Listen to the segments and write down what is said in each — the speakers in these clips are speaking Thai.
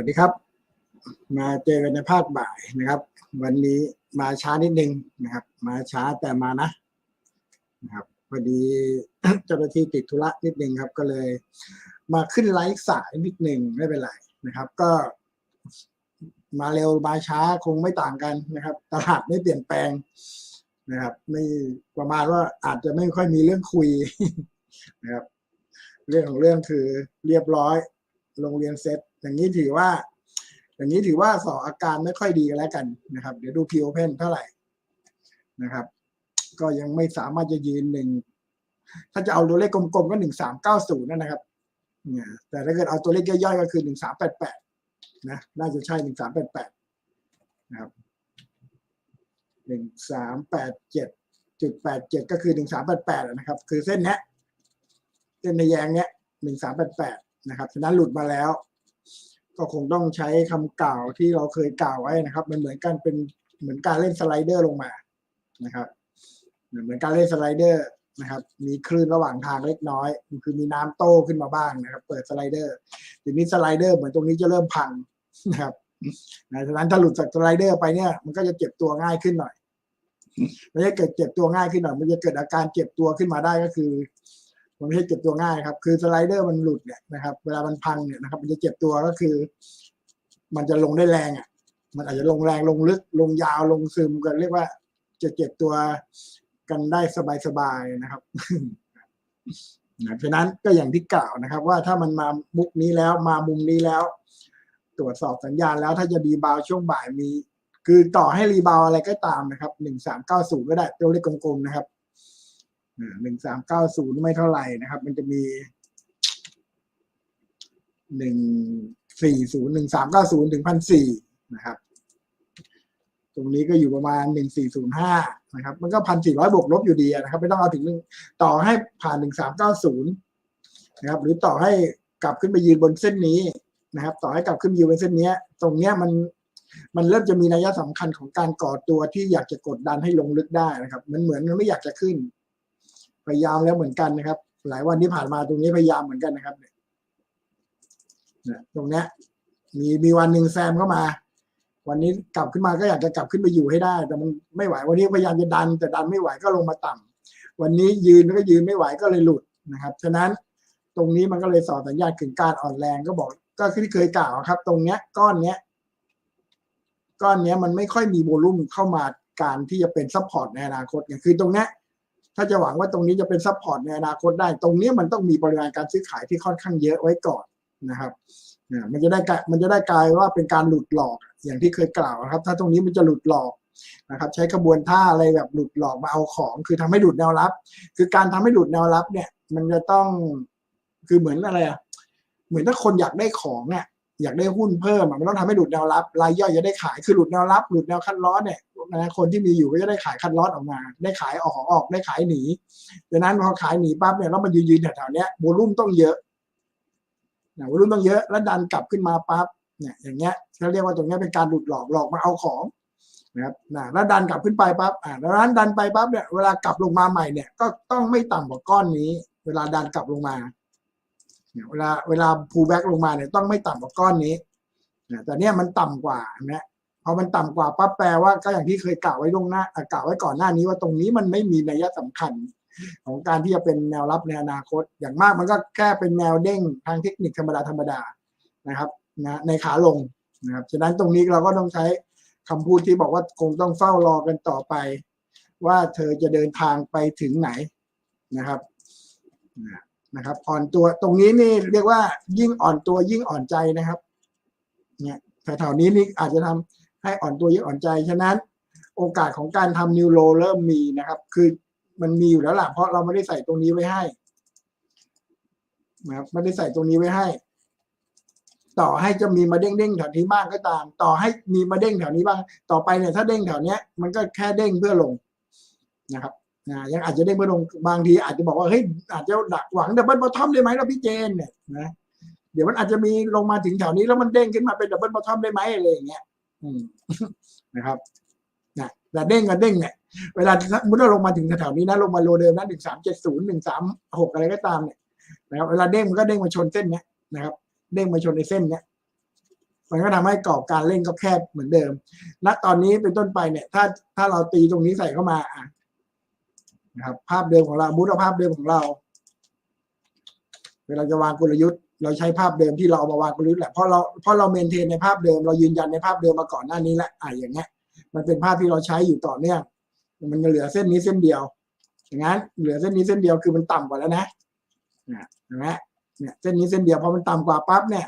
วัสดีครับ มาเจอกันในภาคบ่ายนะครับ วันนี้มาช้านิดนึงนะครับ มาช้าแต่มานะนะครับพอดีเจ้าหน้าที่ติดธุระนิดนึงครับ ก็เลย มาขึ้นไลฟ์สายนิดนึงไม่เป็นไรนะครับ ก็มาเร็วมาช้าคงไม่ต่างกันนะครับ ตลาดไม่เปลี่ยนแปลงนะครับ ไม่ประมาณว่าอาจจะไม่ค่อยมีเรื่องคุยนะครับ เรื่องของเรื่องคือเรียบร้อยโรงเรียนเซ็ต อย่างนี้ถือว่า อย่างนี้ถือว่าสอบอาการไม่ค่อยดีแล้วกันนะครับ เดี๋ยวดูพีโอเพนเท่าไหร่นะครับ ก็ยังไม่สามารถจะยืนหนึ่งถ้าจะเอาตัวเลขกลมๆก็หนึ่งสามเก้าศูนย์นะครับเนี่ยแต่ถ้าเกิดเอาตัวเลขย่อยๆก็คือหนึ่งสามแปดแปดนะน่าจะใช่หนึ่งสามแปดแปดนะครับหนึ่งสามแปดเจ็ดจุดแปดเจ็ดก็คือหนึ่งสามแปดแปดนะครับ คือเส้นเนี้ยเส้นในแยงเนี้ยหนึ่งสามแปดแปดนะครับฉะนั้นหลุดมาแล้ว ก็คงต้องใช้คำกล่าวที่เราเคยกล่าวไว้นะครับ มันเหมือนกันเป็นเหมือนการเล่นสไลเดอร์ลงมานะครับเหมือนการเล่นสไลเดอร์นะครับ มีคลื่นระหว่างทางเล็กน้อย คือมีน้ำโต้ขึ้นมาบ้างนะครับ เปิดสไลเดอร์ทีนี้สไลเดอร์เหมือนตรงนี้จะเริ่มพังนะครับนะฉะนั้นถ้าหลุดจากสไลเดอร์ไปเนี่ย มันก็จะเจ็บตัวง่ายขึ้นหน่อยไม่ใช่เกิดเจ็บตัวง่ายขึ้นหน่อย มันจะเกิดอาการเจ็บตัวขึ้นมาได้ก็คือ มันไม่ใช่เจ็บตัวง่ายครับ คือสไลเดอร์มันหลุดเนี่ยนะครับ เวลามันพังเนี่ยนะครับ มันจะเจ็บตัวก็คือ มันจะลงได้แรงอะ มันอาจจะลงแรงลงลึกลงยาวลงซึมกันเรียกว่าจะเจ็บตัวกันได้สบายๆนะครับนะเพราะนั้นก็อย่างที่กล่าวนะครับ ว่าถ้ามันมามุกนี้แล้วมามุมนี้แล้ว ตรวจสอบสัญญาณแล้วถ้าจะรีบาวช่วงบ่ายมี คือต่อให้รีบาวอะไรก็ตามนะครับหนึ่งสามเก้าศูนย์ก็ได้ตัวเลขกลมๆนะครับ หนึ่งสามเก้าศูนย์ไม่เท่าไหร่นะครับ มันจะมีหนึ่งสี่ศูนย์หนึ่งสามเก้าศูนย์ถึงพันสี่นะครับ ตรงนี้ก็อยู่ประมาณหนึ่งสี่ศูนย์ห้านะครับ มันก็พันสี่ร้อยบวกลบอยู่ดีนะครับ ไม่ต้องเอาถึงหนึ่งต่อให้ผ่านหนึ่งสามเก้าศูนย์นะครับ หรือต่อให้กลับขึ้นไปยืนบนเส้นนี้นะครับ ต่อให้กลับขึ้นยืนบนเส้นนี้ตรงเนี้ยมันมันเริ่มจะมีนัยสำคัญของการก่อตัวที่อยากจะกดดันให้ลงลึกได้นะครับ มันเหมือนมันไม่อยากจะขึ้น พยายามแล้วเหมือนกันนะครับ หลายวันที่ผ่านมาตรงนี้พยายามเหมือนกันนะครับเนี่ยตรงเนี้ยมีมีวันหนึ่งแซมเข้ามา วันนี้กลับขึ้นมาก็อยากจะกลับขึ้นไปอยู่ให้ได้ แต่มันไม่ไหววันนี้พยายามจะดัน แต่ดันไม่ไหวก็ลงมาต่ำวันนี้ยืนก็ยืนไม่ไหวก็เลยหลุดนะครับฉะนั้นตรงนี้มันก็เลยสอสัญญาณถึงการอ่อนแรงก็บอก ก็ที่เคยกล่าวครับ ตรงเนี้ยก้อนเนี้ยก้อนเนี้ยมันไม่ค่อยมีโวลุ่มเข้ามาการที่จะเป็นซัพพอร์ตในอนาคตเนี่ยคือตรงเนี้ย ถ้าจะหวังว่าตรงนี้จะเป็นซัพพอร์ตในอนาคตได้ ตรงนี้มันต้องมีปริมาณการซื้อขายที่ค่อนข้างเยอะไว้ก่อนนะครับนี่มันจะได้กลายมันจะได้กลายว่าเป็นการหลุดหลอกอย่างที่เคยกล่าวนะครับ ถ้าตรงนี้มันจะหลุดหลอกนะครับใช้กระบวนท่าอะไรแบบหลุดหลอกมาเอาของ คือทำให้หลุดแนวรับ คือการทำให้หลุดแนวรับเนี่ย มันจะต้องคือเหมือนอะไรอะเหมือนถ้าคนอยากได้ของเนี่ย อยากได้หุ้นเพิ่มมันต้องทำให้หลุดแนวรับรายย่อยจะได้ขายคือหลุดแนวรับหลุดแนวคัดลอสเนี่ยนะคนที่มีอยู่ก็จะได้ขายคัดลอสออกมา ได้ขายออกของออกได้ขายหนีดังนั้นพอขายหนีปั๊บเนี่ยแล้วมันยืนๆแถวๆเนี้ยโวลุ่มต้องเยอะนะโวลุ่มต้องเยอะแล้วดันกลับขึ้นมาปั๊บเนี่ยอย่างเงี้ยเขาเรียกว่าตรงเนี้ยเป็นการหลุดหลอกหลอกมาเอาของนะครับนะแล้วดันกลับขึ้นไปปั๊บอ่าแล้วนั้นดันไปปั๊บเนี่ยเวลากลับลงมาใหม่เนี่ยก็ต้องไม่ต่ำกว่าก้อนนี้ เวลาดันกลับลงมา เนี่ยเวลาเวลาพูแบ็กลงมาเนี่ยต้องไม่ต่ำกว่าก้อนนี้นะแต่เนี่ยมันต่ำกว่าเนี่ยพอมันต่ำกว่าปั๊บแปลว่าก็อย่างที่เคยกล่าวไว้ล่วงหน้ากล่าวไว้ก่อนหน้านี้ว่าตรงนี้มันไม่มีนัยสำคัญ ของการที่จะเป็นแนวรับในอนาคต อย่างมากมันก็แค่เป็นแนวเด้งทางเทคนิคธรรมดาธรรมดานะครับนะในขาลงนะครับฉะนั้นตรงนี้เราก็ต้องใช้คำพูดที่บอกว่าคงต้องเฝ้ารอกันต่อไป ว่าเธอจะเดินทางไปถึงไหนนะครับ นะครับ อ่อนตัวตรงนี้นี่เรียกว่ายิ่งอ่อนตัวยิ่งอ่อนใจนะครับ เนี่ยแถวๆนี้นี่อาจจะทำให้อ่อนตัวยิ่งอ่อนใจฉะนั้น โอกาสของการทำนิวโรเริ่มมีนะครับ คือมันมีอยู่แล้วล่ะเพราะเราไม่ได้ใส่ตรงนี้ไว้ให้นะครับไม่ได้ใส่ตรงนี้ไว้ให้ ต่อให้จะมีมาเด้งเด้งแถวนี้บ้างก็ตาม ต่อให้มีมาเด้งแถวนี้บ้าง ต่อไปเนี่ยถ้าเด้งแถวเนี้ย มันก็แค่เด้งเพื่อลงนะครับ นะยังอาจจะเด้เพื่อลงบางทีอาจจะบอกว่าเฮ้ยอาจจะดักหวังดับเบิลบอททอมได้ไหมเราพี่เจนเนี่ยนะเดี๋ยวมันอาจจะมีลงมาถึงแถวนี้แล้วมันเด้งขึ้นมาเป็นดับเบิลบอททอมได้ไหมอะไรอย่างเงี้ยนะครับนะแต่เด้งกับเด้งเนี่ยเวลาเมื่อเราลงมาถึงแถวนี้นะลงมาโลเดิมนะหนึ่งสามเจ็ดศูนย์หนึ่งสามหกอะไรก็ตามเนี่ยนะครับเวลาเด้งมันก็เด้งมาชนเส้นเนี้ยนะครับ เด้งมาชนในเส้นเนี้ยมันก็ทำให้กรอบการเล่นก็แคบเหมือนเดิม ณ ตอนนี้เป็นต้นไปเนี่ย ถ้าถ้าเราตีตรงนี้ใส่เข้ามา นะครับ ภาพเดิมของเรามุดเอาภาพเดิมของเรา เวลาจะวางกลยุทธ์ เราใช้ภาพเดิมที่เราเอามาวางกลยุทธ์แหละเพราะเราเพราะเราเมนเทนในภาพเดิม เรายืนยันในภาพเดิมมาก่อนหน้านี้แล้วอะอย่างเงี้ย มันเป็นภาพที่เราใช้อยู่ต่อเนื่องมันจะเหลือเส้นนี้เส้นเดียวอย่างนั้นเหลือเส้นนี้เส้นเดียวคือมันต่ำกว่าแล้วนะนี่ยเห็นไหมเนี่ยเส้นนี้เส้นเดียวพอมันต่ำกว่าปั๊บเนี่ย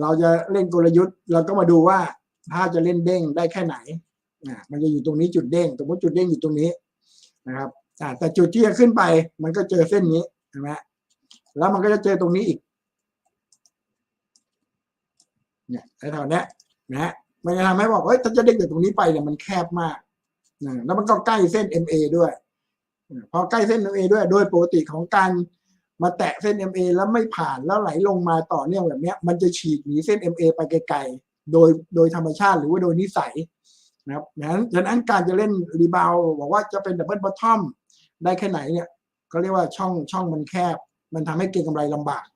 เราจะเล่นกลยุทธ์ เราก็มาดูว่าถ้าจะเล่นเด้งได้แค่ไหนอ่ามันจะอยู่ตรงนี้จุดเด้งสมมติจุดเด้งอยู่ตรงนี้นะครับ อ่าแต่จุดที่จะขึ้นไป มันก็เจอเส้นนี้เห็นไหมแล้วมันก็จะเจอตรงนี้อีกเนี่ยไอ้แถวเนี้ยนะฮะมันจะทำให้บอกเฮ้ยถ้าจะเด้งจากตรงนี้ไปเนี่ยมันแคบมากนะแล้วมันก็ใกล้เส้น MA ด้วยพอใกล้เส้น MA ด้วย โดยปกติของการมาแตะเส้น MA แล้วไม่ผ่านแล้วไหลลงมาต่อเนื่องแบบเนี้ยมันจะฉีกหนีเส้น MA ไปไกลๆ โดยโดยธรรมชาติหรือว่าโดยนิสัยนะครับดังนั้นดังนั้นการจะเล่นรีบาวบอกว่าจะเป็นดับเบิลบอททอม ได้แค่ไหนเนี่ยก็เรียกว่าช่องช่องมันแคบ มันทำให้เก็งกำไรลำบาก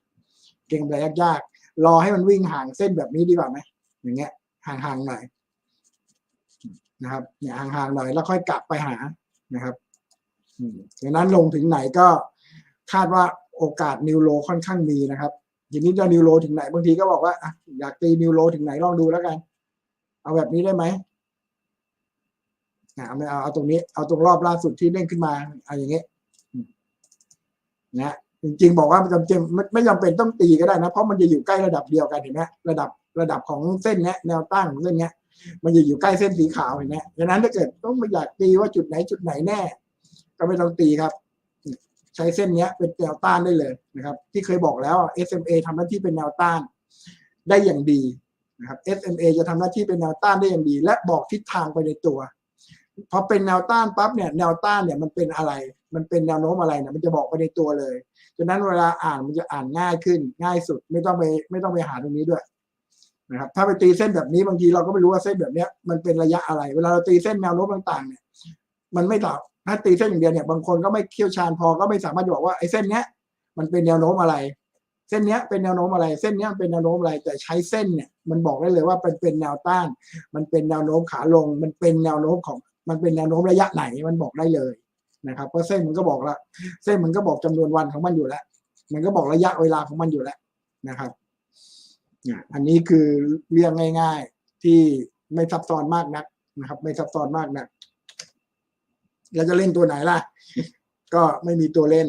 เก็งกำไรยากๆรอให้มันวิ่งห่างเส้นแบบนี้ดีกว่าไหมอย่างเงี้ยห่างๆหน่อยนะครับเนี่ยห่างๆหน่อยแล้วค่อยกลับไปหานะครับดังนั้นลงถึงไหนก็คาดว่าโอกาสนิวโรค่อนข้างมีนะครับทีนี้จะนิวโรถึงไหนบางทีก็บอกว่าอะอยากตีนิวโรถึงไหนลองดูแล้วกัน เอาแบบนี้ได้ไหม อะเอาไม่เอาเอาตรงนี้เอาตรงรอบล่าสุดที่เด้งขึ้นมาเอาอย่างเงี้ยนะจริงๆบอกว่ามันจำเป็นไม่ไม่จำเป็นต้องตีก็ได้นะ เพราะมันจะอยู่ใกล้ระดับเดียวกันเห็นไหมระดับระดับของเส้นเนี้ยแนวตั้งของเส้นเนี้ยมันจะอยู่ใกล้เส้นสีขาวเห็นไหมดังนั้นถ้าเกิดต้องไม่อยากตีว่าจุดไหนจุดไหนแน่ ก็ไม่ต้องตีครับ ใช้เส้นเนี้ยเป็นแนวต้านได้เลยนะครับ ที่เคยบอกแล้ว SMA ทำหน้าที่เป็นแนวต้านได้อย่างดีนะครับ SMA จะทำหน้าที่เป็นแนวต้านได้อย่างดี และบอกทิศทางไปในตัว พอเป็นแนวต้านปั๊บเนี่ยแนวต้านเนี่ยมันเป็นอะไร มันเป็นแนวโน้มอะไรเนี่ยมันจะบอกไปในตัวเลยฉะนั้นเวลาอ่านมันจะอ่านง่ายขึ้น ง่ายสุดไม่ต้องไปไม่ต้องไปหาตรงนี้ด้วยนะครับถ้าไปตีเส้นแบบนี้บางทีเราก็ไม่รู้ว่าเส้นแบบเนี้ยมันเป็นระยะอะไร เวลาเราตีเส้นแนวโน้มต่างๆ เนี่ย มันไม่ตอบถ้าตีเส้นอย่างเดียวเนี่ยบางคนก็ไม่เชี่ยวชาญพอก็ไม่สามารถจะบอกว่าไอ้เส้นเนี้ยมันเป็นแนวโน้มอะไร เส้นเนี้ยเป็นแนวโน้มอะไร เส้นเนี้ยเป็นแนวโน้มอะไรแต่ใช้เส้นเนี่ยมันบอกได้เลยว่าเป็นเป็นแนวต้าน มันเป็นแนวโน้มขาลง มันเป็นแนวโน้มของ มันเป็นแนวโน้มระยะไหนมันบอกได้เลยนะครับเพราะเส้นมันก็บอกละเส้นมันก็บอกจำนวนวันของมันอยู่แล้ว มันก็บอกระยะเวลาของมันอยู่แล้วนะครับอะอันนี้คือเรื่องง่าย ๆที่ไม่ซับซ้อนมากนักนะครับ ไม่ซับซ้อนมากนักแล้วจะเล่นตัวไหนล่ะ ก็ไม่มีตัวเล่น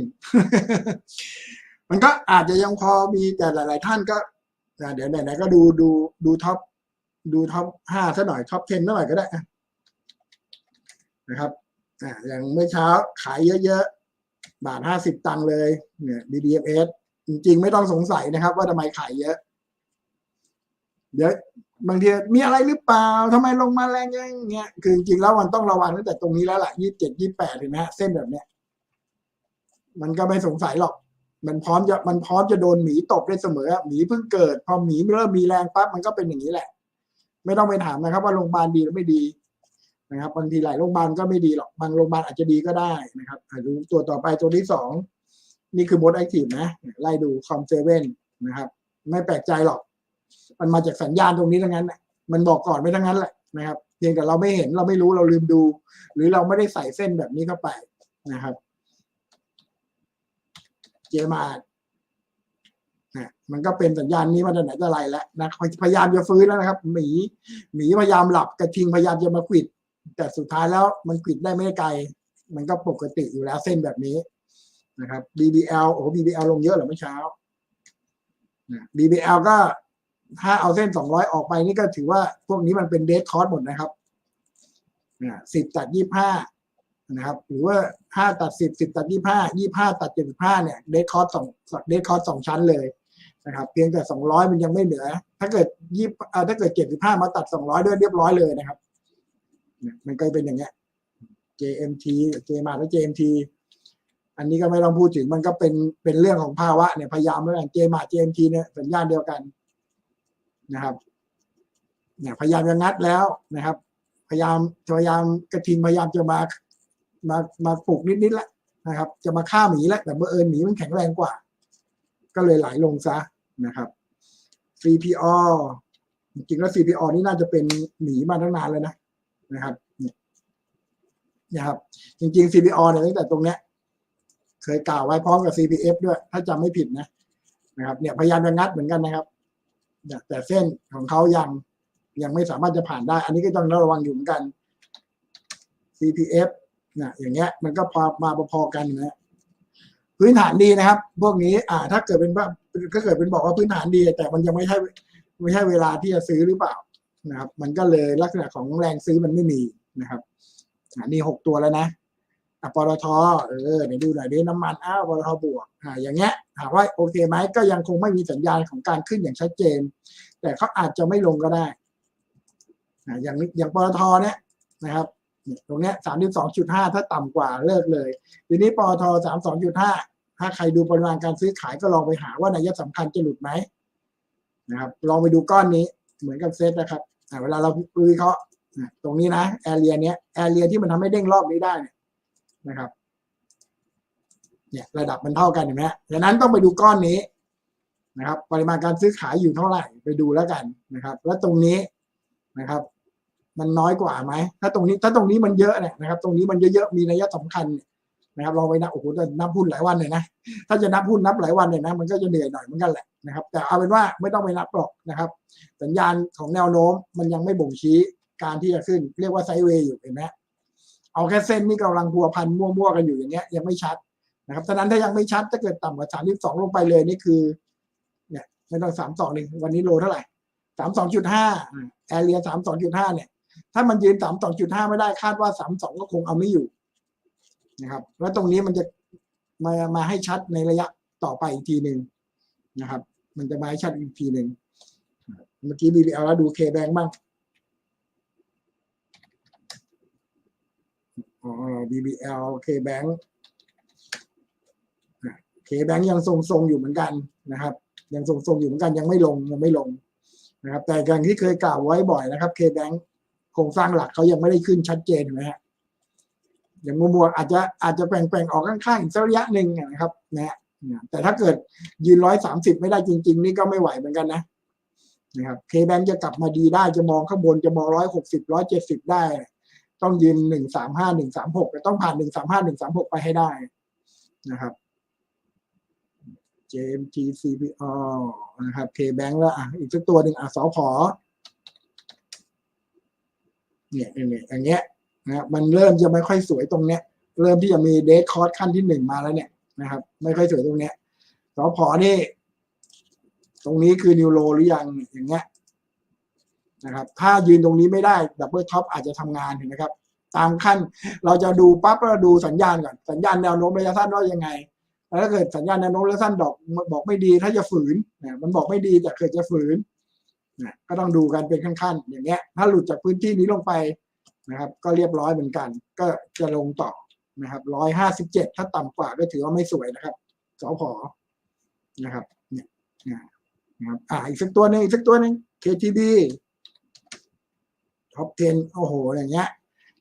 มันก็อาจจะยังพอมีแต่หลาย ๆ ท่านก็เดี๋ยวไหนๆก็ดูดูดูท็อปดูท็อปห้าซะหน่อยท็อปเทนซะหน่อยก็ได้ นะครับอ่าอย่างเมื่อเช้าขายเยอะๆ บาทห้าสิบตังค์เลยเนี่ย BDFS จริงๆ ไม่ต้องสงสัยนะครับ ว่าทำไมขายเยอะ เดี๋ยวบางทีมีอะไรหรือเปล่าทำไมลงมาแรงอย่างเงี้ยคือจริงๆแล้วมันต้องระวังตั้งแต่ตรงนี้แล้วล่ะยี่สิบเจ็ดยี่แปดเห็นไหมเส้นแบบเนี้ยมันก็ไม่สงสัยหรอก มันพร้อมจะมันพร้อมจะโดนหมีตบได้เสมอหมีเพิ่งเกิด พอหมีเริ่มมีแรงปั๊บมันก็เป็นอย่างนี้แหละ ไม่ต้องไปถามนะครับ ว่าโรงพยาบาลดีหรือไม่ดี นะครับบางทีหลายโรงพยาบาลก็ไม่ดีหรอกบางโรงพยาบาลอาจจะดีก็ได้นะครับอะดูตัวต่อไปตัวที่สองนี่คือ most active นะไล่ดูคอมเซเว่นนะครับไม่แปลกใจหรอก มันมาจากสัญญาณตรงนี้ทั้งนั้นแหละมันบอกก่อนไม่ทั้งนั้นแหละนะครับเพียงแต่เราไม่เห็นเราไม่รู้เราลืมดู หรือเราไม่ได้ใส่เส้นแบบนี้เข้าไปนะครับ เจมานะมันก็เป็นสัญญาณนี้มาแต่ไหนแต่ไรแล้วนะพยายามจะฟื้นแล้วนะครับ หมีหมีพยายามหลับกระทิงพยายามจะมาขิด แต่สุดท้ายแล้วมันขวิดได้ไม่ไกล มันก็ปกติอยู่แล้วเส้นแบบนี้นะครับ BBL โอ้ BBL ลงเยอะเหรอเมื่อเช้า BBL ก็ถ้าเอาเส้นสองร้อยออกไปนี่ก็ถือว่าพวกนี้มันเป็นเดทคอร์สหมดนะครับสิบตัดยี่ห้านะครับ หรือว่าห้าตัดสิบสิบตัดยี่ห้ายี่ห้าตัดเจ็ดสิบห้าเนี่ยเดทคอร์สสองเดทคอร์สสองชั้นเลยนะครับ เพียงแต่สองร้อยมันยังไม่เหลือ ถ้าเกิดยี่ถ้าเกิดเจ็ดสิบห้ามาตัดสองร้อยด้วยเรียบร้อยเลยนะครับ มันก็เป็นอย่างเงี้ย JMT J มาแล้ว JMT อันนี้ก็ไม่ต้องพูดถึงมันก็เป็นเป็นเรื่องของภาวะเนี่ยพยายามแล้วกันเจมา JMT เนี่ยสัญญาณเดียวกันนะครับเนี่ยพยายามจะงัดแล้วนะครับ พยายามพยายามกระทิงพยายามจะมามามาปลุกนิดๆแล้วนะครับ จะมาฆ่าหมีแล้วแต่เมื่อเอิญหมีมันแข็งแรงกว่า ก็เลยไหลลงซะนะครับ CPO จริงแล้ว CPO นี่น่าจะเป็นหนีมาตั้งนานแล้วนะ นะครับเนี่ยนะครับจริงๆ CPO เนี่ยตั้งแต่ตรงเนี้ยเคยกล่าวไว้พร้อมกับ CPF ด้วย ถ้าจำไม่ผิดนะนะครับเนี่ยพยายามจะงัดเหมือนกันนะครับแต่เส้นของเขายังยังไม่สามารถจะผ่านได้ อันนี้ก็ต้องระวังอยู่เหมือนกัน CPF นะอย่างเงี้ยมันก็พอมาพอๆกันนะพื้นฐานดีนะครับ พวกนี้ อ่า ถ้าเกิดเป็นว่าก็เกิดเป็นบอกว่าพื้นฐานดี แต่มันยังไม่ใช่ไม่ใช่เวลาที่จะซื้อหรือเปล่า นะครับ มันก็เลยลักษณะของแรงซื้อมันไม่มีนะครับอันนี้หกตัวแล้วนะอะปตทเออเดี๋ยวดูหน่อยดิน้ำมันอ้าวปตทบวกอ่าอย่างเงี้ยถามว่าโอเคไหมก็ยังคงไม่มีสัญญาณของการขึ้นอย่างชัดเจน แต่เขาอาจจะไม่ลงก็ได้อ่าอย่างอย่างปตทเนี่ยนะครับตรงเนี้ยสามสิบสองจุดห้าถ้าต่ำกว่าเลิกเลยทีนี้ปอทสามสองจุดห้าถ้าใครดูปริมาณการซื้อขายก็ลองไปหาว่านัยสำคัญจะหลุดไหมนะครับ ลองไปดูก้อนนี้เหมือนกับเซตนะครับ เวลาเราวิเคราะห์อะตรงนี้นะแอเรียเนี้ยแอเรียที่มันทำให้เด้งรอบนี้ได้เนี่ยนะครับ เนี่ยระดับมันเท่ากันเห็นไหมดังนั้นต้องไปดูก้อนนี้นะครับ ปริมาณการซื้อขายอยู่เท่าไหร่ไปดูแล้วกันนะครับ แล้วตรงนี้นะครับ มันน้อยกว่าไหมถ้าตรงนี้ถ้าตรงนี้มันเยอะเนี่ยนะครับ ตรงนี้มันเยอะๆมีนัยสำคัญเนี่ย นะครับลองไปนับโอ้โหแต่นับหุ้นหลายวันเลยนะถ้าจะนับหุ้นนับหลายวันเนี่ยนะมันก็จะเหนื่อยหน่อยเหมือนกันแหละนะครับ แต่เอาเป็นว่าไม่ต้องไปนับหรอกนะครับ สัญญาณของแนวโน้มมันยังไม่บ่งชี้การที่จะขึ้น เรียกว่าไซเวย์อยู่เห็นไหมเอาแค่เส้นนี่กำลังพัวพันมั่วๆกันอยู่อย่างเงี้ยยังไม่ชัดนะครับฉะนั้นถ้ายังไม่ชัดถ้าเกิดต่ำกว่าสามสิบสองลงไปเลยนี่คือเนี่ยไม่ต้องสามสองหนึ่งวันนี้โลเท่าไหร่สามสองจุดห้าแอเรียสามสองจุดห้าเนี่ย ถ้ามันยืนสามสองจุดห้าไม่ได้คาดว่าสามสองก็คงเอาไม่อยู่ นะครับ แล้วตรงนี้มันจะมามาให้ชัดในระยะต่อไปอีกทีหนึ่งนะครับ มันจะมาให้ชัดอีกทีหนึ่งเมื่อกี้ BBL แล้วดูเคแบงบ้างอ๋อ BBL เคแบงเคแบงยังทรงๆอยู่เหมือนกันนะครับ ยังทรงๆอยู่เหมือนกันยังไม่ลงยังไม่ลงนะครับ แต่อย่างที่เคยกล่าวไว้บ่อยนะครับเคแบงโครงสร้างหลักเขายังไม่ได้ขึ้นชัดเจนนไหมฮะ อย่างมัวมัวๆอาจจะอาจจะแปลงๆออกข้างๆอีกสักระยะหนึ่งนะครับนะฮะแต่ถ้าเกิดยืนร้อยสามสิบไม่ได้จริง ๆ นี่ก็ไม่ไหวเหมือนกันนะนะครับเคแบงจะกลับมาดีได้จะมองข้างบนจะมองร้อยหกสิบร้อยเจ็ดสิบได้ ต้องยืนหนึ่งสามห้าหนึ่งสามหกต้องผ่านหนึ่งสามห้าหนึ่งสามหกไปให้ได้นะครับ JMTCPO นะครับ KBank แล้วอะอีกสักตัวหนึ่งอะสพเนี่ยเนี่ยอย่างเงี้ย นะครับมันเริ่มจะไม่ค่อยสวยตรงเนี้ย เริ่มที่จะมีเดทคอร์สขั้นที่หนึ่งมาแล้วเนี่ยนะครับ ไม่ค่อยสวยตรงเนี้ยสพนี่ ตรงนี้คือนิวโรหรือยังอย่างเงี้ยนะครับ ถ้ายืนตรงนี้ไม่ได้ดับเบิลท็อปอาจจะทำงานเห็นไหมครับ ตามขั้นเราจะดูปั๊บเราดูสัญญาณก่อน สัญญาณแนวโน้มระยะสั้นว่ายังไงแล้วถ้าเกิดสัญญาณแนวโน้มระยะสั้นดอกบอกไม่ดี ถ้าจะฝืนนะมันบอกไม่ดีแต่เกิดจะฝืนนะก็ต้องดูกันเป็นขั้นๆอย่างเงี้ย ถ้าหลุดจากพื้นที่นี้ลงไป นะครับ ก็เรียบร้อยเหมือนกัน ก็จะลงต่อนะครับร้อยห้าสิบเจ็ดถ้าต่ำกว่าก็ถือว่าไม่สวยนะครับสอพอนะครับ เนี่ยนะครับ อ่าอีกสักตัวหนึ่งอีกสักตัวหนึ่ง KTB ท็อป10โอ้โหอย่างเงี้ย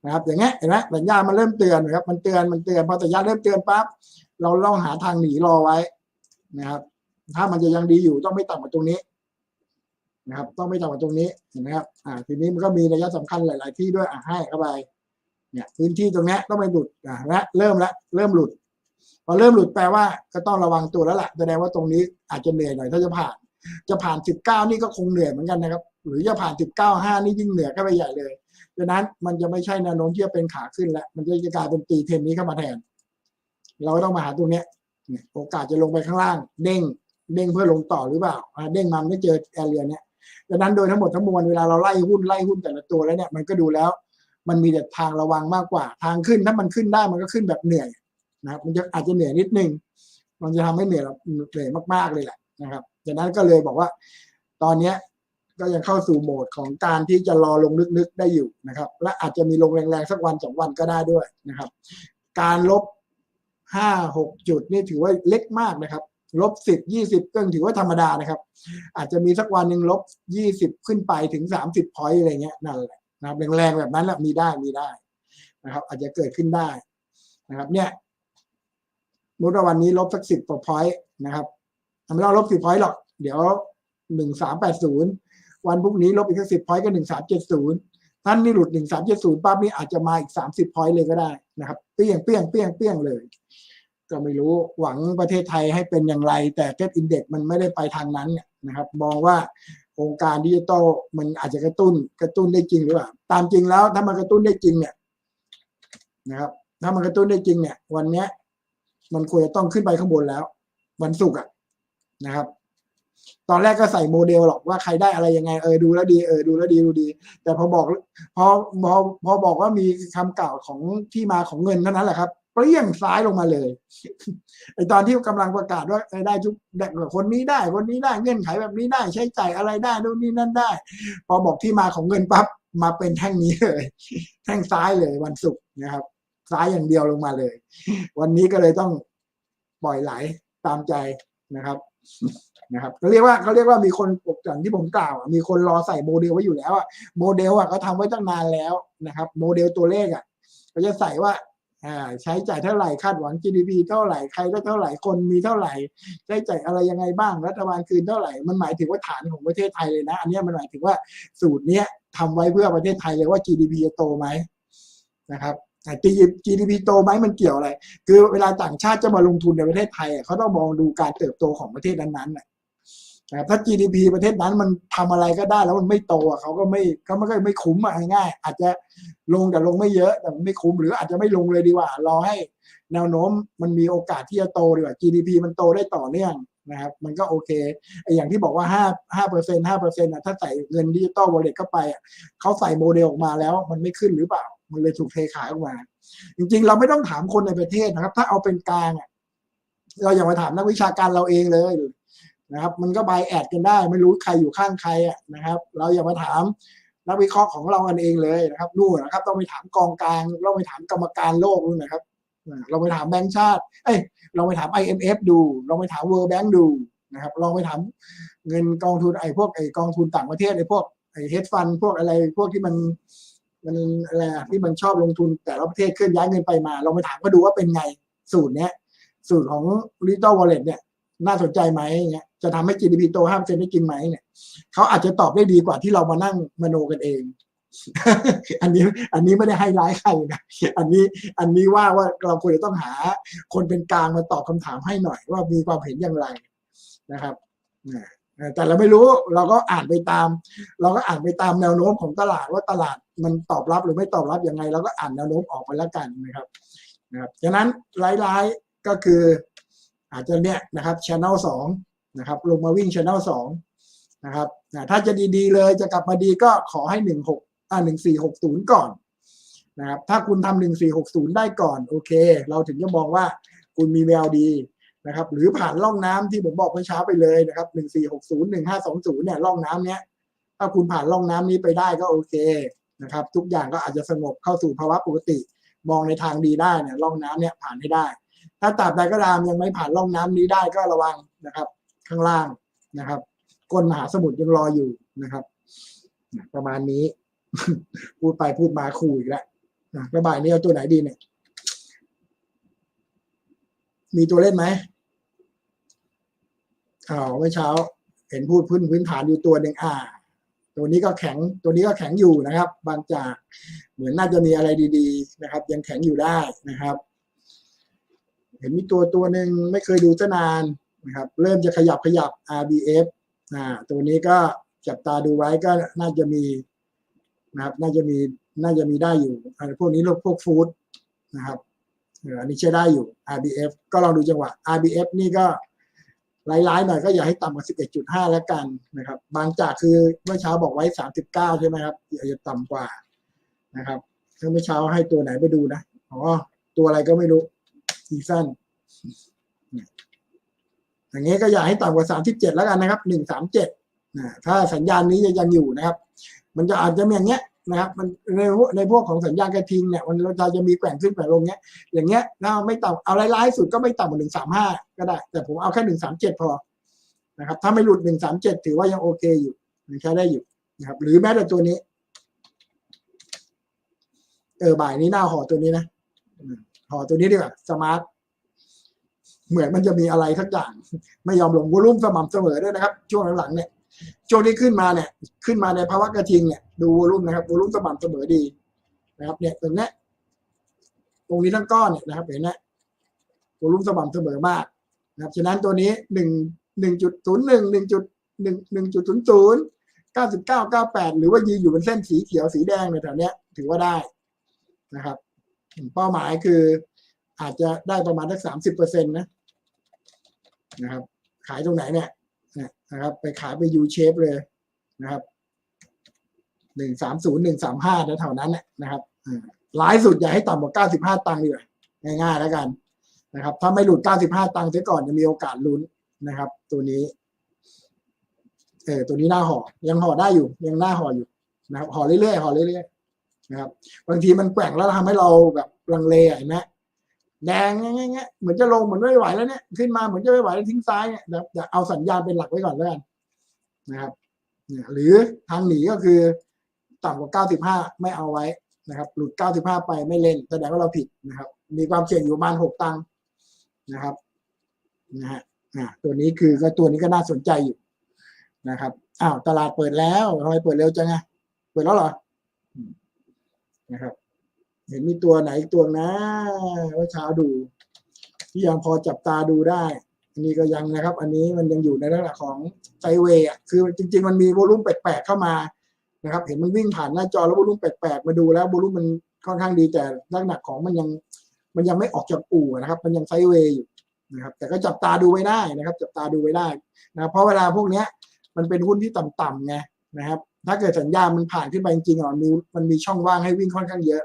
นะครับ อย่างเงี้ยเห็นไหมสัญญาณมันเริ่มเตือนนะครับ มันเตือนมันเตือนพอสัญญาณเริ่มเตือนปั๊บเราลองหาทางหนีรอไว้นะครับ ถ้ามันจะยังดีอยู่ต้องไม่ต่ำกว่าตรงนี้ นะครับ ต้องไม่ต่ำกว่าตรงนี้เห็นไหมครับอ่าทีนี้มันก็มีระยะสำคัญหลาย ๆ ที่ด้วยอะให้เข้าไปเนี่ยพื้นที่ตรงนี้ต้องไม่หลุดอ่าและเริ่มละเริ่มหลุดพอเริ่มหลุดแปลว่าก็ต้องระวังตัวแล้วล่ะแสดงว่าตรงนี้อาจจะเหนื่อยหน่อยถ้าจะผ่าน จะผ่านสิบเก้านี่ก็คงเหนื่อยเหมือนกันนะครับ หรือจะผ่านสิบเก้าห้านี่ยิ่งเหนื่อยก็ไปใหญ่เลยดังนั้นมันจะไม่ใช่แนวโน้มที่จะเป็นขาขึ้นแล้ว มันจะกลายเป็นตีเทนนี้เข้ามาแทน เราก็ต้องมาหาตรงเนี้ยโอกาสจะลงไปข้างล่าง เด้งเด้งเพื่อลงต่อหรือเปล่าเด้งมาไม่เจอแอเรียเนี้ย ดังนั้นโดยทั้งหมดทั้งมวลเวลาเราไล่หุ้นไล่หุ้นแต่ละตัวแล้วเนี่ยมันก็ดูแล้ว มันมีแต่ทางระวังมากกว่า ทางขึ้นถ้ามันขึ้นได้มันก็ขึ้นแบบเหนื่อยนะครับ มันจะอาจจะเหนื่อยนิดนึง มันจะทำให้เหนื่อยเหนื่อยมากๆเลยแหละนะครับดังนั้นก็เลยบอกว่า ตอนเนี้ยก็ยังเข้าสู่โหมดของการที่จะรอลงลึกๆได้อยู่นะครับ และอาจจะมีลงแรงๆสักวันสองวันก็ได้ด้วยนะครับ การลบห้าหกจุดนี่ถือว่าเล็กมากนะครับ ลบสิบยี่สิบก็ถือว่าธรรมดานะครับ อาจจะมีสักวันหนึ่งลบยี่สิบขึ้นไปถึงสามสิบพอยต์อะไรเงี้ยนั่นแหละนะครับแรงๆแบบนั้นแหละมีได้มีได้นะครับ อาจจะเกิดขึ้นได้นะครับ เนี่ยมุติว่าวันนี้ลบสักสิบกว่าพอยต์นะครับทำไม่ต้องลบสิบพอยต์หรอก เดี๋ยวหนึ่งสามแปดศูนย์วันพรุ่งนี้ลบอีกสักสิบพอยต์ก็หนึ่งสามเจ็ดศูนย์ท่านนี่หลุดหนึ่งสามเจ็ดศูนย์ปั๊บนี่อาจจะมาอีกสามสิบพอยต์เลยก็ได้นะครับ เปี้ยงเปี้ยงเปี้ยงเปี้ยงเลย ก็ไม่รู้หวังประเทศไทยให้เป็นอย่างไร แต่เก็ตอินเด็กมันไม่ได้ไปทางนั้นนะครับ มองว่าโครงการดิจิตอลมันอาจจะกระตุ้นกระตุ้นได้จริงหรือเปล่าตามจริงแล้วถ้ามันกระตุ้นได้จริงเนี่ยนะครับ ถ้ามันกระตุ้นได้จริงเนี่ย วันเนี้ย มันควรจะต้องขึ้นไปข้างบนแล้ว วันศุกร์อะนะครับ ตอนแรกก็ใส่โมเดลหรอกว่าใครได้อะไรยังไงเออดูแล้วดีเออดูแล้วดีดูดี แต่พอบอกพอพอพอบอกว่ามีคำกล่าวของที่มาของเงินเท่านั้นแหละครับเปรี้ยงซ้ายลงมาเลยไอตอนที่กำลังประกาศว่าได้ทุกได้คนนี้ได้คนนี้ได้เงื่อนไขแบบนี้ได้ใช้จ่ายอะไรได้นู่นนี่นั่นได้ พอบอกที่มาของเงินปั๊บมาเป็นแท่งนี้เลย แท่งซ้ายเลยวันศุกร์นะครับ ซ้ายอย่างเดียวลงมาเลย วันนี้ก็เลยต้องปล่อยไหลตามใจนะครับ นะครับเขาเรียกว่าเขาเรียกว่ามีคนอย่างที่ผมกล่าวมีคนรอใส่โมเดลไว้อยู่แล้วอะโมเดลอะเขาทำไว้ตั้งนานแล้วนะครับ โมเดลตัวเลขอะเขาจะใส่ว่าใช้จ่ายเท่าไหร่คาดหวัง GDP เท่าไหร่ใครได้เท่าไหร่คนมีเท่าไหร่ใช้จ่ายอะไรยังไงบ้างรัฐบาลคืนเท่าไหร่มันหมายถึงว่าฐานของประเทศไทยเลยนะ อันนี้มันหมายถึงว่าสูตรเนี้ยทำไว้เพื่อประเทศไทยเลยว่า GDP จะโตไหมนะครับแต่ GDP โตไหมมันเกี่ยวอะไร คือเวลาต่างชาติจะมาลงทุนในประเทศไทยเขาต้องมองดูการเติบโตของประเทศนั้นๆ นะครับถ้า GDP ประเทศนั้นมันทำอะไรก็ได้แล้วมันไม่โตอะเขาก็ไม่เขาไม่ก็ไม่คุ้มอะง่าย อาจจะลงแต่ลงไม่เยอะแต่มันไม่คุ้มหรืออาจจะไม่ลงเลยดีกว่า รอให้แนวโน้มมันมีโอกาสที่จะโตดีกว่า GDP มันโตได้ต่อเนื่องนะครับ มันก็โอเคไออย่างที่บอกว่าห้าห้าเปอร์เซ็นห้าเปอร์เซ็นต์ะถ้าใส่เงินดิจิตอลวอลเล็ตเข้าไปอะเขาใส่โมเดลออกมาแล้วมันไม่ขึ้นหรือเปล่า มันเลยถูกเทขายออกมา จริงๆ เราไม่ต้องถามคนในประเทศนะครับ ถ้าเอาเป็นกลางอะเราอย่ามาถามนักวิชาการเราเองเลย นะครับ มันก็บายแอดกันได้ไม่รู้ใครอยู่ข้างใครอะนะครับ เราอย่ามาถามนักวิเคราะห์ของเรากันเองเลยนะครับนู่นนะครับ ต้องไปถามกองกลางเราไปถามกรรมการโลกนู่นนะครับเราไปถามแบงก์ชาติ เอ้ย เราไปถาม IMF ดูลองไปถาม World Bank ดูนะครับ ลองไปถามเงินกองทุนไอ้พวกไอ้กองทุนต่างประเทศไอ้พวกไอ้เฮดฟันพวกอะไรพวกที่มันมันอะไรที่มันชอบลงทุนแต่ละประเทศเคลื่อนย้ายเงินไปมา เราไปถามก็ดูว่าเป็นไงสูตรเนี้ยสูตรของ Digital Wallet เนี่ย น่าสนใจไหมอย่างเงี้ยจะทำให้ GDP โตห้าเปอร์เซ็นต์ได้จริงไหมเนี่ยเขาอาจจะตอบได้ดีกว่าที่เรามานั่งมโนกันเอง อันนี้อันนี้ไม่ได้ให้ร้ายใครนะอันนี้อันนี้ว่าว่าเราควรจะต้องหา คนเป็นกลางมาตอบคำถามให้หน่อย ว่ามีความเห็นอย่างไรนะครับแต่เราไม่รู้เราก็อ่านไปตาม เราก็อ่านไปตามแนวโน้มของตลาดว่าตลาดมันตอบรับหรือไม่ตอบรับยังไงเราก็อ่านแนวโน้มออกไปแล้วกันนะครับนะครับฉะนั้นร้ายๆก็คือ อาจจะเนี่ยนะครับช anel สองนะครับลงมาวิ่งช anel สองนะครับนะถ้าจะดีๆเลยจะกลับมาดีก็ขอให้หนึ่งหกอ่าหนึ่งสี่หกศูนย์ก่อนนะครับถ้าคุณทำหนึ่งสี่หกศูนย์ได้ก่อนโอเค เราถึงจะมองว่าคุณมีแววดีนะครับหรือผ่านร่องน้ำที่ผมบอกเมื่อเช้าไปเลยนะครับหนึ่งสี่หกศูนย์หนึ่งห้าสองศูนย์เนี่ยร่องน้ำเนี้ยถ้าคุณผ่านร่องน้ำนี้ไปได้ก็โอเคนะครับ ทุกอย่างก็อาจจะสงบเข้าสู่ภาวะปกติ มองในทางดีได้เนี่ยร่องน้ำเนี่ยผ่านให้ได้ ถ้าตราบใดก็ตามยังไม่ผ่านร่องน้ำนี้ได้ก็ระวังนะครับ ข้างล่างนะครับก้นมหาสมุทรยังรออยู่นะครับ ประมาณนี้ พูดไปพูดมาขู่อีกแล้วระบายนี้เอาตัวไหนดีเนี่ย มีตัวเล่นไหมอ้าวเมื่อเช้า เห็นพูดพื้นพื้นฐานอยู่ตัวหนึ่งอ่า ตัวนี้ก็แข็ง ตัวนี้ก็แข็งอยู่นะครับ บางจากเหมือนน่าจะมีอะไรดี ๆ นะครับ ยังแข็งอยู่ได้นะครับ เห็นมีตัวตัวหนึ่งไม่เคยดูตั้งนานนะครับ เริ่มจะขยับขยับ RBF อ่าตัวนี้ก็จับตาดูไว้ก็น่าจะมีนะครับ น่าจะมีน่าจะมีได้อยู่อพวกนี้พวกพวกฟู้ดนะครับอันนี้ใช้ได้อยู่ RBF ก็ลองดูจังหวะ RBF นี่ก็ไล่ๆหน่อยก็อย่าให้ต่ำกว่า 11.5 แล้วกันนะครับ บางจากคือเมื่อเช้าบอกไว้ 39 ใช่ไหมครับ อย่าต่ำกว่านะครับเมื่อเช้าให้ตัวไหนไปดูนะ อ๋อ ตัวอะไรก็ไม่รู้ ซีซั่นอย่างนี้ก็อย่าให้ต่ำกว่า37แล้วกันนะครับ137นะถ้าสัญญาณนี้ยังอยู่นะครับ มันจะอาจจะมีอย่างเงี้ยนะครับ มันในในพวกของสัญญาณกระทิงเนี่ยมันเราจะมีแกว่งขึ้นแกว่งลงเงี้ย อย่างเงี้ยถ้าไม่ต่ำเอาไล่ๆสุดก็ไม่ต่ำกว่าหนึ่งสามห้าก็ได้ แต่ผมเอาแค่หนึ่งสามเจ็ดพอนะครับ ถ้าไม่หลุดหนึ่งสามเจ็ดถือว่ายังโอเคอยู่ยังใช้ได้อยู่นะครับ หรือแม้แต่ตัวนี้ เออบ่ายนี้หน้าหอตัวนี้นะ ห่อตัวนี้ดีกว่าสมาร์ทเหมือนมันจะมีอะไรสักอย่าง ไม่ยอมลงวอลุ่มสม่ำเสมอด้วยนะครับ ช่วงหลังๆเนี่ยช่วงที่ขึ้นมาเนี่ย ขึ้นมาในภาวะกระทิงเนี่ยดูวอลุ่มนะครับวอลุ่มสม่ำเสมอดีนะครับ เนี่ยตรงเนี้ยตรงนี้ทั้งก้อนเนี่ยนะครับ เห็นไหมวอลุ่มสม่ำเสมอมาก นะครับฉะนั้นตัวนี้หนึ่งหนึ่งจุดศูนย์หนึ่งหนึ่งจุดหนึ่งหนึ่งจุดศูนย์ศูนย์เก้าสิบเก้าเก้าแปดหรือว่ายืนอยู่บนเส้นสีเขียวสีแดงในแถวเนี้ยถือว่าได้นะครับ เป้าหมายคืออาจจะได้ประมาณสักสามสิบเปอร์เซ็นต์นะนะครับ ขายตรงไหนเนี่ยนะครับ ไปขายไป U shape เลยนะครับหนึ่งสามศูนย์หนึ่งสามห้าแถวนั้นเนี่ยนะครับอ่าร้ายสุดอย่าให้ต่ำกว่าเก้าสิบห้าตังค์ดีกว่าง่ายๆแล้วกันนะครับ ถ้าไม่หลุดเก้าสิบห้าตังค์เสียก่อนจะมีโอกาสลุ้นนะครับ ตัวนี้ เออตัวนี้หน้าห่อยังห่อได้อยู่ ยังหน้าห่ออยู่นะครับห่อเรื่อยๆห่อเรื่อยๆ นะครับ บางทีมันแกว่งแล้วทำให้เราแบบลังเลเห็นไหมแดงเงี้ยเงี้ยเหมือนจะลงเหมือนไม่ไหวแล้วเนี่ยขึ้นมาเหมือนจะไม่ไหวแล้วทิ้งซ้ายเนี่ยนะครับเอาสัญญาณเป็นหลักไว้ก่อนแล้วกันนะครับเนี่ยหรือทางหนีก็คือต่ำกว่าเก้าสิบห้าไม่เอาไว้นะครับ หลุดเก้าสิบห้าไปไม่เล่นแสดงว่าเราผิดนะครับ มีความเสี่ยงอยู่ประมาณหกตังค์นะครับนะฮะอ่าตัวนี้คือก็ตัวนี้ก็น่าสนใจอยู่นะครับอ้าวตลาดเปิดแล้วทำไมเปิดเร็วจังอะเปิดแล้วเหรอ นะครับ เห็นมีตัวไหนอีกตัวนะว่าเช้าดู ที่ยังพอจับตาดูได้ อันนี้ก็ยังนะครับ อันนี้มันยังอยู่ในลักษณะของไซเวย์อะคือจริง ๆ มันมีโวลุ่มแปลกๆเข้ามานะครับ เห็นมันวิ่งผ่านหน้าจอแล้วโวลุ่มแปลกๆมาดูแล้วโวลุ่มมันค่อนข้างดีแต่ลักษณะของมันยังมันยังไม่ออกจากอู่นะครับ มันยังไซเวย์อยู่นะครับ แต่ก็จับตาดูไว้ได้นะครับ จับตาดูไว้ได้นะเพราะเวลาพวกเนี้ยมันเป็นหุ้นที่ต่ำๆไงนะครับ ถ้าเกิดสัญญาณมันผ่านขึ้นไปจริงๆอะมันมีมันมีช่องว่างให้วิ่งค่อนข้างเยอะ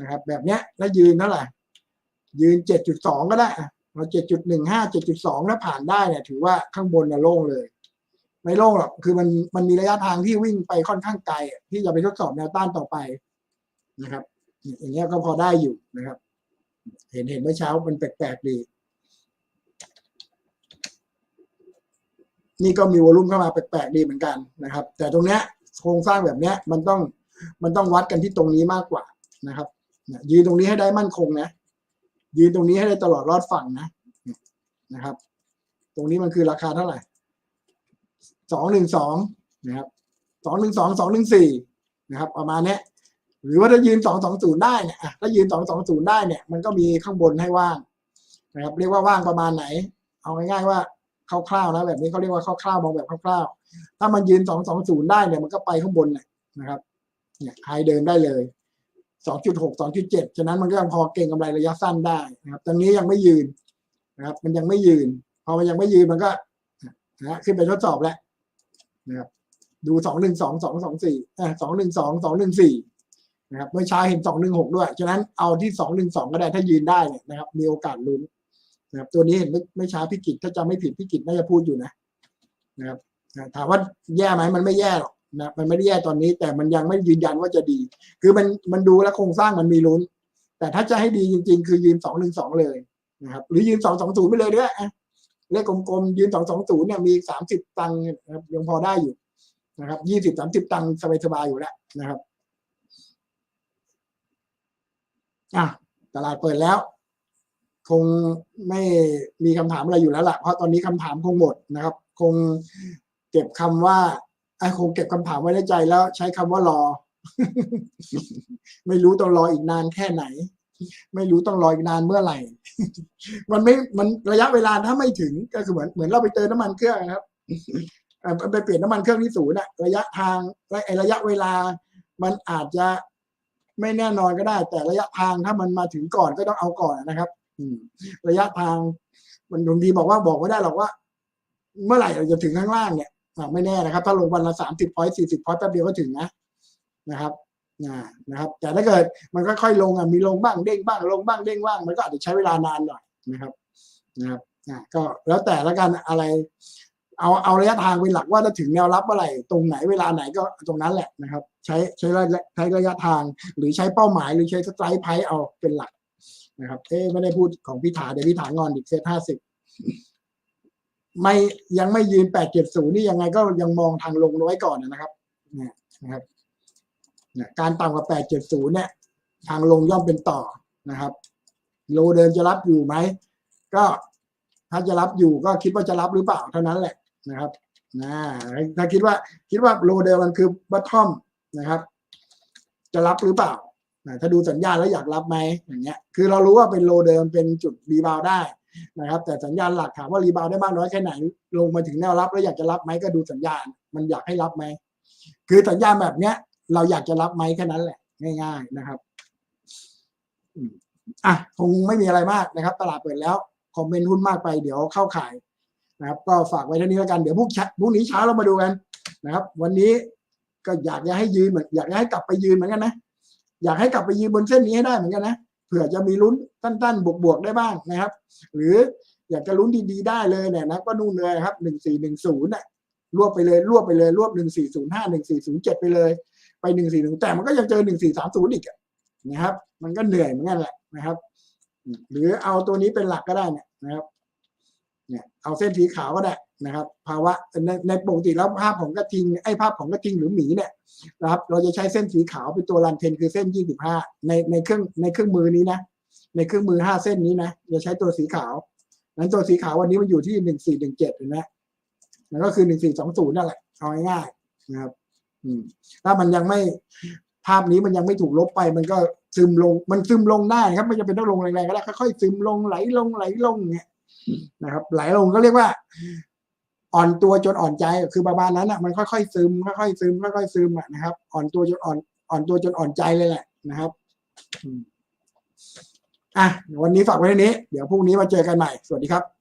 นะครับ แบบเนี้ยแล้วยืนเท่าไหร่ยืนเจ็ดจุดสองก็ได้เราเจ็ดจุดหนึ่งห้าเจ็ดจุดสองถ้าผ่านได้เนี่ยถือว่าข้างบนน่ะโล่งเลย ไม่โล่งหรอกคือมันมันมีระยะทางที่วิ่งไปค่อนข้างไกลที่จะไปทดสอบแนวต้านต่อไปนะครับ อย่างเงี้ยก็พอได้อยู่นะครับ เห็นเห็นเมื่อเช้ามันแปลกๆดี นี่ก็มีวอลุ่มเข้ามาแปลกๆดีเหมือนกันนะครับ แต่ตรงเนี้ยโครงสร้างแบบเนี้ยมันต้องมันต้องวัดกันที่ตรงนี้มากกว่านะครับยืนตรงนี้ให้ได้มั่นคงนะ ยืนตรงนี้ให้ได้ตลอดรอดฝั่งนะนะครับ ตรงนี้มันคือราคาเท่าไหร่สองหนึ่งสองนะครับสองหนึ่งสองสองหนึ่งสี่นะครับประมาณเนี้ยหรือว่าถ้ายืนสองสองศูนย์ได้เนี่ยถ้ายืนสองสองศูนย์ได้เนี่ย มันก็มีข้างบนให้ว่างนะครับ เรียกว่าว่างประมาณไหน เอาง่ายๆว่า คร่าวๆนะแบบนี้เขาเรียกว่าคร่าวๆมองแบบคร่าวๆถ้ามันยืนสองสองศูนย์ได้เนี่ยมันก็ไปข้างบนเนี่ยนะครับเนี่ยไฮเดิมได้เลยสองจุดหกสองจุดเจ็ดฉะนั้นมันก็ยังพอเก่งกำไรระยะสั้นได้นะครับตอนนี้ยังไม่ยืนนะครับ มันยังไม่ยืน พอมันยังไม่ยืนมันก็นะฮะขึ้นไปทดสอบแล้วนะครับดูสองหนึ่งสองสองสองสี่สองหนึ่งสองสองหนึ่งสี่นะครับเมื่อเช้าเห็นสองหนึ่งหกด้วย ฉะนั้นเอาที่สองหนึ่งสองก็ได้ถ้ายืนได้เนี่ยนะครับ มีโอกาสลุ้น นะครับตัวนี้เห็นไม่ไม่ช้าพิกิจถ้าจำไม่ผิดพิกิจน่าจะพูดอยู่นะนะครับถามว่าแย่ไหมมันไม่แย่หรอกนะมันไม่ได้แย่ตอนนี้ แต่มันยังไม่ยืนยันว่าจะดี คือมันมันดูแล้วโครงสร้างมันมีลุ้น แต่ถ้าจะให้ดีจริง ๆ คือยืนสองหนึ่งสองเลยนะครับหรือยืนสองสองศูนย์ไปเลยด้วยอะเลขกลมๆยืนสองสองศูนย์เนี่ยมีสามสิบตังค์นะครับยังพอได้อยู่นะครับยี่สิบสามสิบตังค์สบายๆอยู่แล้วนะครับอะตลาดเปิดแล้ว คงไม่มีคำถามอะไรอยู่แล้วล่ะเพราะตอนนี้คำถามคงหมดนะครับ คงเก็บคำว่าไอ้คงเก็บคำถามไว้ในใจแล้วใช้คำว่ารอ ไม่รู้ต้องรออีกนานแค่ไหน ไม่รู้ต้องรออีกนานเมื่อไหร่ มันไม่มันระยะเวลาถ้าไม่ถึงก็คือเหมือนเหมือนเราไปเติมน้ำมันเครื่องนะครับไปเปลี่ยนน้ำมันเครื่องที่ศูนย์อะระยะทางและไอระยะเวลา มันอาจจะไม่แน่นอนก็ได้ แต่ระยะทางถ้ามันมาถึงก่อนก็ต้องเอาก่อนนะครับ ระยะทาง มันบางทีบอกว่าบอกไม่ได้หรอกว่า เมื่อไหร่เราจะถึงข้างล่างเนี่ยไม่แน่นะครับ ถ้าลงวันละสามสิบพอยต์สี่สิบพอยต์แป๊บเดียวก็ถึงนะนะครับนะนะครับ แต่ถ้าเกิดมันก็ค่อยลงอะมีลงบ้างเด้งบ้าง ลงบ้างเด้งบ้าง มันก็อาจจะใช้เวลานานหน่อยนะครับนะครับอะก็แล้วแต่ละกันอะไร เอาเอาระยะทางเป็นหลักว่าถ้าถึงแนวรับเมื่อไหร่ตรงไหนเวลาไหนก็ตรงนั้นแหละนะครับ ใช้ใช้ระยะใช้ระยะทางหรือใช้เป้าหมายหรือใช้สไตร์ไพเอาเป็นหลัก นะครับเอ้ไม่ได้พูดของพิธาเดี๋ยวพิธางอนอีกเซตห้าสิบไม่ยังไม่ยืนแปดเจ็ดศูนย์นี่ยังไงก็ยังมองทางลงไว้ก่อนนะครับเนี่ยนะครับเนี่ยการต่ำกว่าแปดเจ็ดศูนย์เนี่ย ทางลงย่อมเป็นต่อนะครับโลเดินจะรับอยู่ไหมก็ถ้าจะรับอยู่ก็คิดว่าจะรับหรือเปล่าเท่านั้นแหละนะครับนะถ้าคิดว่าคิดว่าโลเดิมมันคือบัตทอมนะครับ จะรับหรือเปล่า ถ้าดูสัญญาณแล้วอยากรับไหมอย่างเงี้ยคือเรารู้ว่าเป็นโลเดิมเป็นจุดรีบาวได้นะครับแต่สัญญาณหลักถามว่ารีบาวได้มากน้อยแค่ไหน ลงมาถึงแนวรับแล้วอยากจะรับไหมก็ดูสัญญาณ มันอยากให้รับไหมคือสัญญาณแบบเนี้ย เราอยากจะรับไหมแค่นั้นแหละ ง่าย ๆนะครับอะคงไม่มีอะไรมากนะครับ ตลาดเปิดแล้วคอมเมนต์หุ้นมากไปเดี๋ยวเข้าขายนะครับ ก็ฝากไว้เท่านี้แล้วกันเดี๋ยวพรุ่งเช้าพรุ่งนี้เช้าเรามาดูกันนะครับ วันนี้ก็อยากจะให้ยืนเหมือนอยากจะให้กลับไปยืนเหมือนกันนะ อยากให้กลับไปยืนบนเส้นนี้ให้ได้เหมือนกันนะเผื่อจะมีลุ้นตั้นๆบวกๆได้บ้างนะครับ หรืออยากจะลุ้นดีๆได้เลยเนี่ยนะก็นู่นเลยครับหนึ่งสี่หนึ่งศูนย์น่ะรวบไปเลยรวบไปเลยรวบหนึ่งสี่ศูนย์ห้าหนึ่งสี่ศูนย์เจ็ดไปเลย ไปหนึ่งสี่หนึ่งแต่มันก็ยังเจอหนึ่งสี่สามศูนย์อีกนะครับ มันก็เหนื่อยเหมือนกันแหละนะครับ หรือเอาตัวนี้เป็นหลักก็ได้เนี่ยนะครับ เนี่ยเอาเส้นสีขาวก็ได้นะครับ ภาวะในในปกติแล้วภาพของกระทิงไอ้ภาพของกระทิงหรือหมีเนี่ยนะครับเราจะใช้เส้นสีขาวเป็นตัวรันเทนคือเส้นยี่สิบห้าในในเครื่องในเครื่องมือนี้นะในเครื่องมือห้าเส้นนี้นะจะใช้ตัวสีขาวนั้นตัวสีขาววันนี้มันอยู่ที่หนึ่งสี่หนึ่งเจ็ดเห็นไหมนั่นก็คือหนึ่งสี่สองศูนย์นั่นแหละเอาง่ายๆนะครับถ้ามันยังไม่ภาพนี้มันยังไม่ถูกลบไปมันก็ซึมลงมันซึมลงได้ครับไม่จำเป็นต้องลงแรงๆก็ได้ค่อยๆซึมลงไหลลงไหลลงเนี่ย นะครับ ไหลลงก็เรียกว่า อ่อนตัวจนอ่อนใจคือประมาณนั้นอะ มันค่อยๆซึมค่อยๆซึมค่อยๆซึมอะนะครับ อ่อนตัวจนอ่อน อ่อนตัวจนอ่อนใจเลยแหละนะครับอะวันนี้ฝากไว้ที่นี้ เดี๋ยวพรุ่งนี้มาเจอกันใหม่ สวัสดีครับ